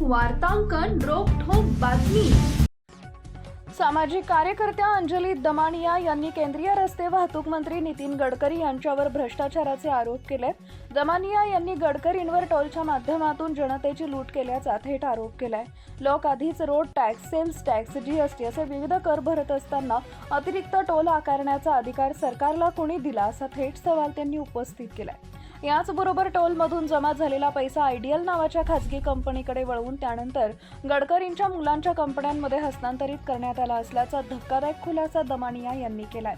वार्तांकन रोखोक बातमी. सामाजिक कार्यकर्त्या अंजली दमानिया यांनी केंद्रीय रस्ते वाहतूक मंत्री नितीन गडकरी यांच्यावर भ्रष्टाचाराचे आरोप केले. दमानिया यांनी गडकरींवर टोलच्या माध्यमातून जनतेची लूट केल्याचा थेट आरोप केलाय. लोक आधीच road tax sales tax GST असे विविध कर भरत असताना अतिरिक्त टोल आकारण्याचा अधिकार सरकारला कोणी दिला असा थेट सवाल त्यांनी उपस्थित केलाय. याचबरोबर टोलमधून जमा झालेला पैसा आयडियल नावाच्या खासगी कंपनीकडे वळवून त्यानंतर गडकरींच्या मुलांच्या कंपन्यांमध्ये हस्तांतरित करण्यात आला असल्याचा धक्कादायक खुलासा दमानिया यांनी केलाय.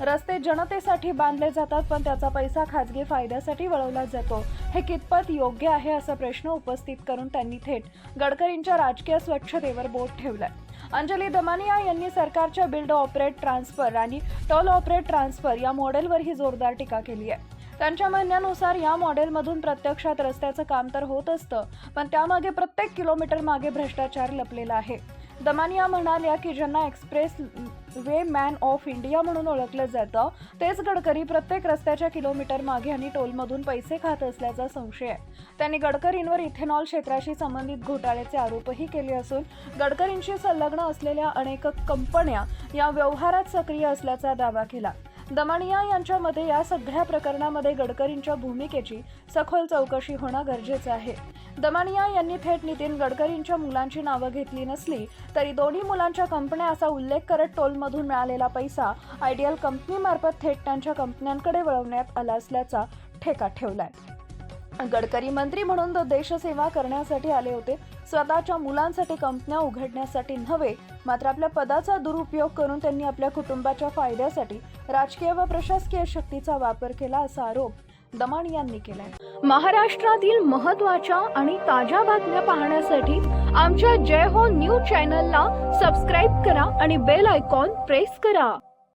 रस्ते जनतेसाठी बांधले जातात पण त्याचा पैसा खाजगी फायद्यासाठी वळवला जातो. हे कितपत योग्य आहे असा प्रश्न उपस्थित करून त्यांनी थेट गडकरींच्या राजकीय स्वच्छतेवर बोट ठेवलाय. अंजली दमानिया यांनी सरकारच्या बिल्ड ऑपरेट ट्रान्सफर आणि टोल ऑपरेट ट्रान्सफर या मॉडेलवरही जोरदार टीका केली आहे. त्यांच्या म्हणण्यानुसार या मॉडेलमधून प्रत्यक्षात रस्त्याचं काम तर होत असतं पण त्यामागे प्रत्येक किलोमीटर मागे भ्रष्टाचार लपलेला आहे. दमानिया म्हणाल्या की ज्यांना expressway man of India म्हणून ओळखलं जातं तेच गडकरी प्रत्येक रस्त्याच्या किलोमीटर मागे आणि टोलमधून पैसे खात असल्याचा संशय आहे. त्यांनी गडकरींवर इथेनॉल क्षेत्राशी संबंधित घोटाळ्याचे आरोपही केले असून गडकरींशी संलग्न असलेल्या अनेक कंपन्या या व्यवहारात सक्रिय असल्याचा दावा केला. दमानिया यांच्या मते या सगळ्या प्रकरणामध्ये गडकरींच्या भूमिकेची सखोल चौकशी होणं गरजेचं आहे. दमानिया यांनी थेट नितीन गडकरींच्या मुलांची नावं घेतली नसली तरी दोन्ही मुलांच्या कंपन्या असा उल्लेख करत टोलमधून मिळालेला पैसा आयडियल कंपनीमार्फत थेट त्यांच्या कंपन्यांकडे वळवण्यात आला असल्याचा ठेका ठेवलाय. गडकरी मंत्री म्हणून तो देशसेवा करण्यासाठी आले होते स्वतःच्या मुलांसाठी कंपन्या उघडण्यासाठी नव्हे मात्र आपल्या पदाचा दुरुपयोग करून त्यांनी आपल्या कुटुंबाच्या फायद्यासाठी राजकीय व प्रशासकीय शक्तीचा वापर केला असा आरोप दमाण यांनी केलाय. महाराष्ट्रातील महत्त्वाच्या आणि ताज्या बातम्या पाहण्यासाठी आमच्या जय हो न्यूज चॅनलला सबस्क्राईब करा आणि बेल आयकॉन प्रेस करा.